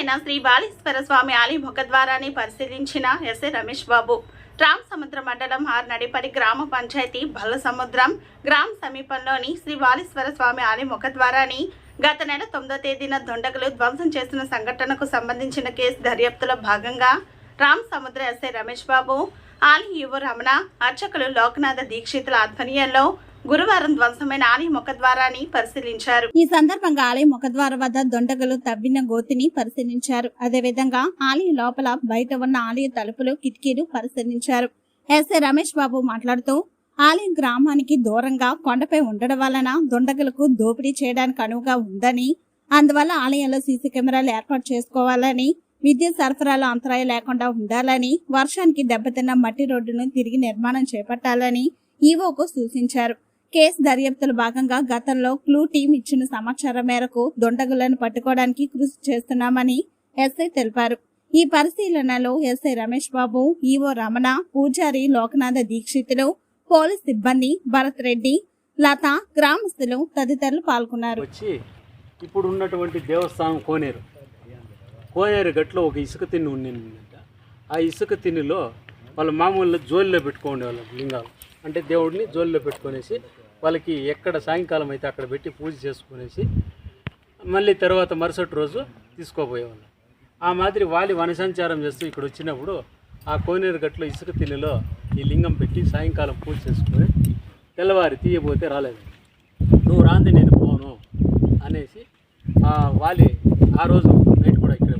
వాలీశ్వర స్వామి ఆలయ ముఖద్వారాన్ని పరిశీలించిన ఎస్ఐ రమేష్ బాబు. రామ్ సముద్ర మండలం ఆర్నడిపడి గ్రామ పంచాయతీ బల్ల సముద్రం గ్రామ సమీపంలోని శ్రీ బాలేశ్వర స్వామి ఆలయ ముఖద్వారాన్ని గత నెల తొమ్మిదో తేదీన దొండగలు ధ్వంసం చేసిన సంఘటనకు సంబంధించిన కేసు దర్యాప్తులో భాగంగా రామ్ సముద్ర ఎస్ఐ రమేష్ బాబు ఆలయ యువ రమణ అర్చకులు లోకనాథ దీక్షితుల ఆధ్వర్యంలో గురువారం ధ్వంసమైన ఆలయ ముఖద్వారాన్ని పరిశీలించారు. ఈ సందర్భంగా ఆలయ ముఖద్వారం వద్ద దొండగలు తవ్విన గోతిని పరిశీలించారు. అదేవిధంగా ఆలయ లోపల బయట ఉన్న ఆలయ తలుపులు కిటికీలు పరిశీలించారు. ఎస్ఏ రమేష్ బాబు మాట్లాడుతూ ఆలయం గ్రామానికి దూరంగా కొండపై ఉండడం వలన దొండగలకు దోపిడీ చేయడానికి అనువుగా ఉందని అందువల్ల ఆలయంలో సీసీ కెమెరాలు ఏర్పాటు చేసుకోవాలని విద్యుత్ సరఫరాలో అంతరాయం లేకుండా ఉండాలని వర్షానికి దెబ్బతిన్న మట్టి రోడ్డును తిరిగి నిర్మాణం చేపట్టాలని ఈవోకు సూచించారు. కేసు దర్యాప్తులో భాగంగా గతంలో క్లూ టీం ఇచ్చిన సమాచారం మేరకు దొండగులను పట్టుకోవడానికి కృషి చేస్తున్నామని ఎస్ఐ తెలిపారు. ఈ పరిశీలనలో ఎస్ఐ రమేష్ బాబు ఈవో రమణ పూజారి లోకనాథ దీక్షితులు పోలీస్ సిబ్బంది భరత్ రెడ్డి లత గ్రామస్తులు తదితరులు పాల్గొన్నారు. వచ్చి ఇప్పుడు ఉన్నటువంటి దేవస్థానం కోనేరు. కోనేరు గట్లో ఒక ఇసుక తిన్ను ఉండిందంట. ఆ ఇసుక తిన్నులో వాళ్ళ మామూలు జోలిలో పెట్టుకోండి వాళ్ళ లింగాలు. అంటే దేవుడిని జోలిలో పెట్టుకునేసి వాళ్ళకి ఎక్కడ సాయంకాలం అయితే అక్కడ పెట్టి పూజ చేసుకునేసి మళ్ళీ తర్వాత మరుసటి రోజు తీసుకోపోయేవాళ్ళు ఆ మాదిరి వాలి వనసంచారం చేస్తూ ఇక్కడ వచ్చినప్పుడు ఆ కోనేరు గట్లో ఇసుక తిన్నులో ఈ లింగం పెట్టి సాయంకాలం పూజ చేసుకుని తెల్లవారి తీయబోతే రాలేదు. నువ్వు రాంది నేను పోను అనేసి ఆ వాలి ఆ రోజు నైట్ కూడా ఇక్కడ